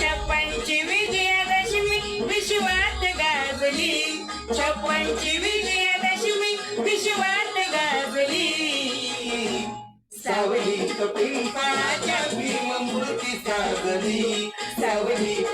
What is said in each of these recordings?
छप्पनची विजयादशमी विश्वात गाजली. छप्पनची विजयादशमी विश्वात गाजली. सावली पिंपळाच्या भीममूर्ती साजली. सावली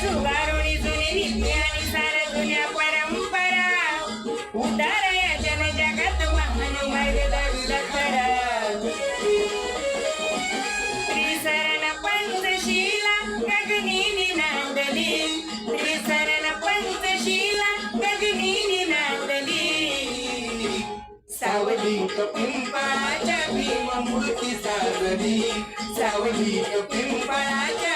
जुगारुणी जुनी नीती आणि जुन्या परंपरा उतारा जन जगात महान मार्ग त्रिसरण पंचशीला त्रिसरण पंचशीला सावली पिंपळाच्या भीम मूर्ती सावली पिंपळाच्या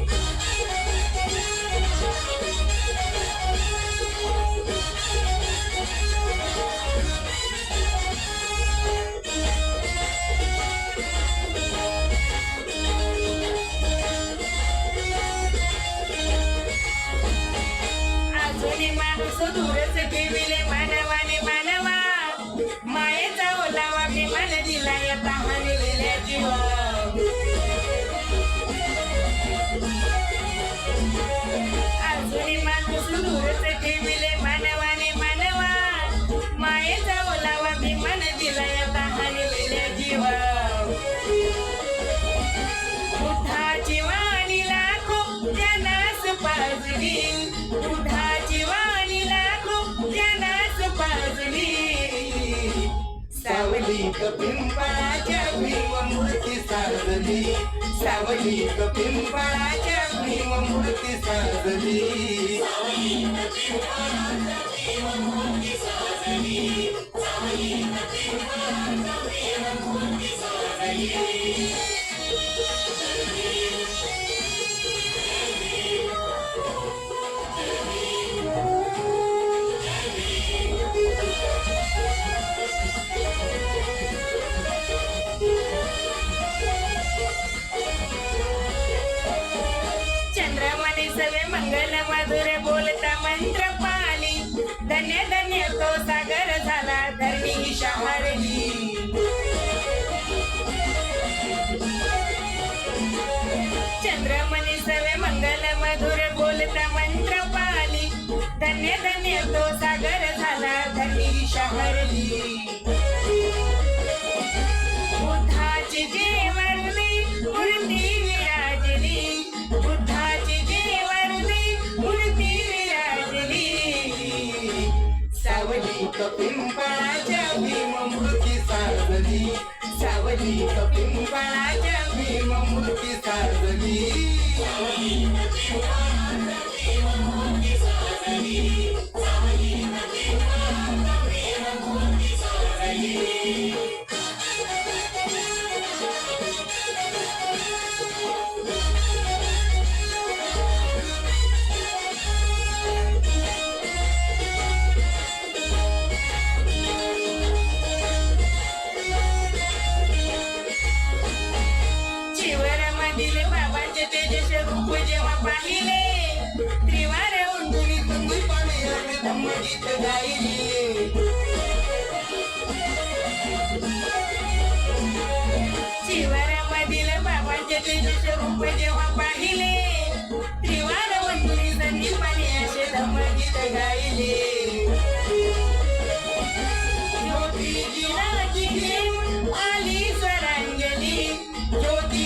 माणूस दूरच ठेविले मानवाने मानवा सावली पिंपळाच्या भीममूर्ती साजली सावली पिंपळाच्या भीममूर्ती साजली चंद्रमणी मधुर बोलता मंत्र पाली धन्य धन्य तो सागर झाला धरणी शहारली चंद्रमणी सवे मंगल मधुर बोलता मंत्र पाली धन्य धन्य तो सागर झाला धरणी शहरली सावली पिंपळाच्या बाबाचे तेजस रूप जेव्हा पाहिले त्रिवार वंदुरी संदीपाने असे धम्मगीत गायले ज्योतिजीला घेऊन आली स्वरांजली ज्योती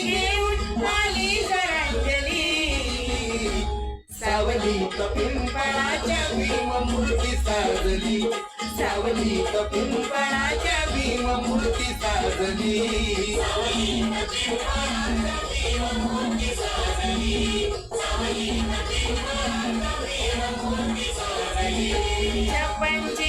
घेऊन आली जरांजली सावली पिंपळाच्या भीम मूर्ती साजली सावली पिंपळाच्या भीम मूर्ती साजली. छप्पनची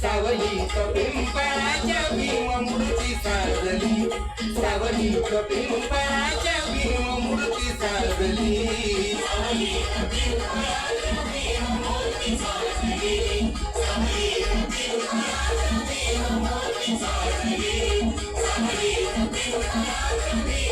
सावली पिंपळाच्या भीम मूर्ती साजली सावली पिंपळाच्या भीम मूर्ती साजली Thank